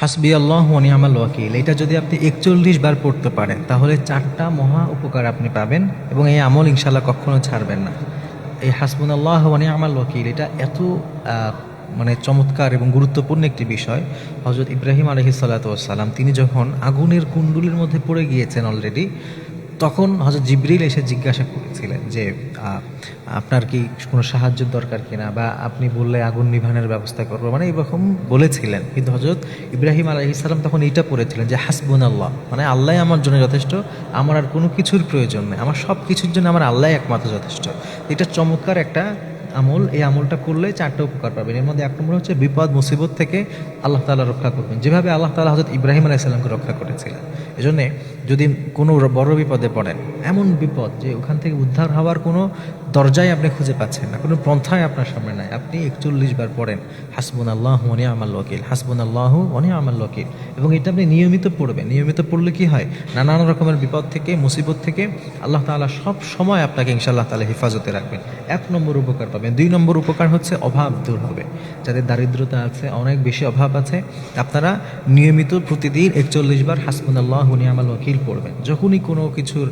হাসবি আল্লাহ নিয়ামাল ওয়াকিল। এটা যদি আপনি একচল্লিশ বার পড়তে পারেন, তাহলে চারটা মহা উপকার আপনি পাবেন এবং এই আমল ইনশাল্লাহ কখনো ছাড়বেন না। এই হাসবুন আল্লাহ ওয়ানি আমাল ওয়াকিল, এটা এত মানে চমৎকার এবং গুরুত্বপূর্ণ একটি বিষয়। হজরত ইব্রাহিম আলহি সাল্লাতাম তিনি যখন আগুনের কুণ্ডুলির মধ্যে পড়ে গিয়েছেন অলরেডি তখন হজরত জিবরিল এসে জিজ্ঞাসা করেছিলেন যে আপনার কি কোনো সাহায্যের দরকার কিনা বা আপনি বললে আগুন নিভানের ব্যবস্থা করব? মানে এরকম বলেছিলেন। কিন্তু হজরত ইব্রাহিম আলহ তখন এইটা পড়েছিলেন যে হাসবুন আল্লাহ মানে আল্লাহ আমার জন্য যথেষ্ট, আমার আর কোনো কিছুর প্রয়োজন নেই, আমার সব কিছুর জন্য আমার আল্লাহ একমাত্র যথেষ্ট। এটা চমৎকার একটা আমল, এই আমলটা করলে চারটে উপকার পাবেন। এর মধ্যে এক নম্বর হচ্ছে বিপদ, মুসিবত থেকে আল্লাহ তাআলা রক্ষা করবেন। যেভাবে আল্লাহ তাআলা হজরত ইব্রাহিম আলাইসাল্লামকে রক্ষা করেছিলেন। এজন্য যদি কোনো বড় বিপদে পড়েন, এমন বিপদ যে ওখান থেকে উদ্ধার হওয়ার কোনো দরজায় আপনি খুঁজে পাচ্ছেন না, কোনো পন্থায় আপনার সামনে নাই। আপনি একচল্লিশ বার পড়েন হাসবুন আল্লাহ ওয়ানি আমাল ওকিল হাসবুন আল্লাহ ওয়ানি আমাল ওকিল এবং এটা আপনি নিয়মিত পড়বেন। নিয়মিত পড়লে কি হয়? নানান রকমের বিপদ থেকে, মুসিবত থেকে আল্লাহ তাআলা সব সময় আপনাকে ইনশাআল্লাহ তাআলা হেফাজতে রাখবেন। এক নম্বর উপকার পাবেন দুই নম্বর উপকার হচ্ছে অভাব দূর হবে। যাদের দারিদ্রতা আছে, অনেক বেশি অভাব আছে, আপনারা নিয়মিত প্রতিদিন একচল্লিশ বার হাসবুন হুনিয়ামাল নিয়ামাল ওকিল পড়বেন। যখনই কোনো কিছুর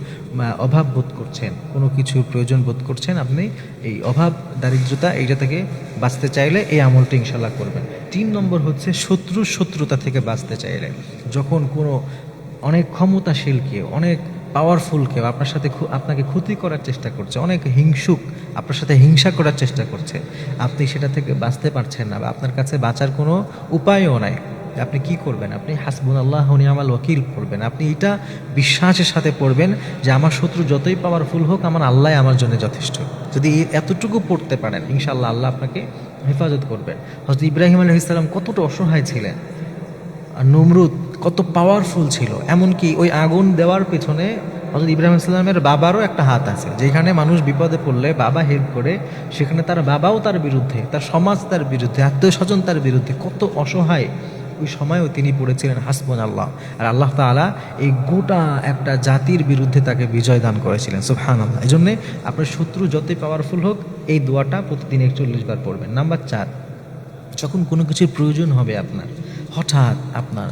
অভাব বোধ করছেন, কোনো কিছুর প্রয়োজন বোধ করছেন, আপনি এই অভাব, দারিদ্রতা, এইটা থেকে বাঁচতে চাইলে এই আমলটা ইনশাল্লাহ করবেন। তিন নম্বর হচ্ছে শত্রু শত্রুতা থেকে বাঁচতে চাইলে। যখন কোনো অনেক ক্ষমতাশীল কেউ, অনেক পাওয়ারফুল কেউ আপনার সাথে আপনাকে ক্ষতি করার চেষ্টা করছে, অনেক হিংসুক আপনার সাথে হিংসা করার চেষ্টা করছে, আপনি সেটা থেকে বাঁচতে পারছেন না বা আপনার কাছে বাঁচার কোনো উপায়ও নাই। আপনি কি করবেন? আপনি হাসবুন আল্লাহ নিয়ামাল ওয়াকিল পড়বেন আপনি এটা বিশ্বাসের সাথে পড়বেন যে আমার শত্রু যতই পাওয়ারফুল হোক, আমার আল্লাহ আমার জন্য যথেষ্ট। যদি এতটুকু পড়তে পারেন, ইনশাআল্লাহ আল্লাহ আপনাকে হেফাজত করবেন। হজরত ইব্রাহিম আলহ কতটা অসহায় ছিলেন। আর নমরুদ কত পাওয়ারফুল ছিল। এমনকি ওই আগুন দেওয়ার পেছনে হজরত ইব্রাহিম ইসলামের বাবারও একটা হাত আছে। যেখানে মানুষ বিপদে পড়লে বাবা হেল্প করে, সেখানে তার বাবাও তার বিরুদ্ধে, তার সমাজ তার বিরুদ্ধে আত্মীয় স্বজন তার বিরুদ্ধে কত অসহায় ওই সময়ও তিনি পড়েছিলেন হাসবন আল্লাহ আর আল্লাহ তাআলা এই গোটা একটা জাতির বিরুদ্ধে তাকে বিজয় দান করেছিলেন সুবহান আল্লাহ এই জন্যে আপনার শত্রু যতই পাওয়ারফুল হোক, এই দোয়াটা প্রতিদিন একচল্লিশ বার পড়বেন। নাম্বার চার, যখন কোনো কিছুর প্রয়োজন হবে আপনার, হঠাৎ আপনার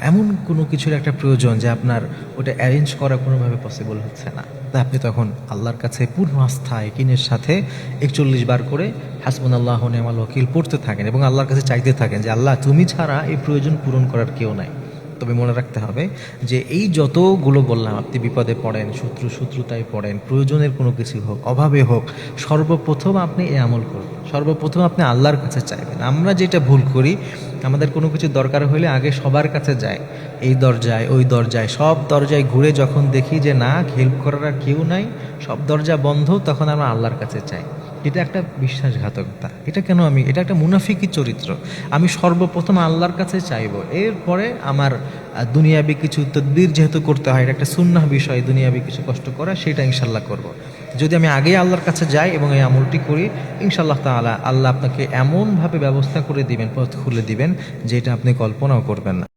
এমন কোনো কিছুর একটা প্রয়োজন যে আপনার ওটা অ্যারেঞ্জ করা কোনোভাবে পসিবল হচ্ছে না। তা আপনি তখন আল্লাহর কাছে পূর্ণ আস্থা একিনের সাথে একচল্লিশ বার করে হাসমুন আল্লাহ নেমাল ওকিল পড়তে থাকেন এবং আল্লাহর কাছে চাইতে থাকেন যে, আল্লাহ, তুমি ছাড়া এই প্রয়োজন পূরণ করার কেউ নাই। তবে মনে রাখতে হবে যে এই যতগুলো বললাম, আপনি বিপদে পড়েন, শত্রু শত্রুতায় পড়েন, প্রয়োজনের কোনো কিছু হোক, অভাবে হোক, সর্বপ্রথম আপনি এ আমল করবেন। সর্বপ্রথম আপনি আল্লাহর কাছে চাইবেন। আমরা যেটা ভুল করি, আমাদের কোনো কিছু দরকার হলে আগে সবার কাছে যায়। এই দরজায়, ওই দরজায়, সব দরজায় ঘুরে যখন দেখি যে না হেল্প করার আর কেউ নাই, সব দরজা বন্ধ, তখন আমরা আল্লাহর কাছে চাই। এটা একটা বিশ্বাসঘাতকতা। এটা কেন আমি, এটা একটা মুনাফিকি চরিত্র। আমি সর্বপ্রথম আল্লাহর কাছে চাইব। এরপরে আমার দুনিয়াবি কিছু তদবির যেহেতু করতে হয়, এটা একটা সুন্নাহ বিষয়, দুনিয়াবি কিছু কষ্ট করা, সেটা ইনশাল্লাহ করব। যদি আমি আগেই আল্লাহর কাছে যাই এবং এই আমলটি করি, ইনশাল্লাহ তাআলা আল্লাহ আপনাকে এমনভাবে ব্যবস্থা করে দিবেন, পথ খুলে দিবেন, যেটা আপনি কল্পনাও করবেন না।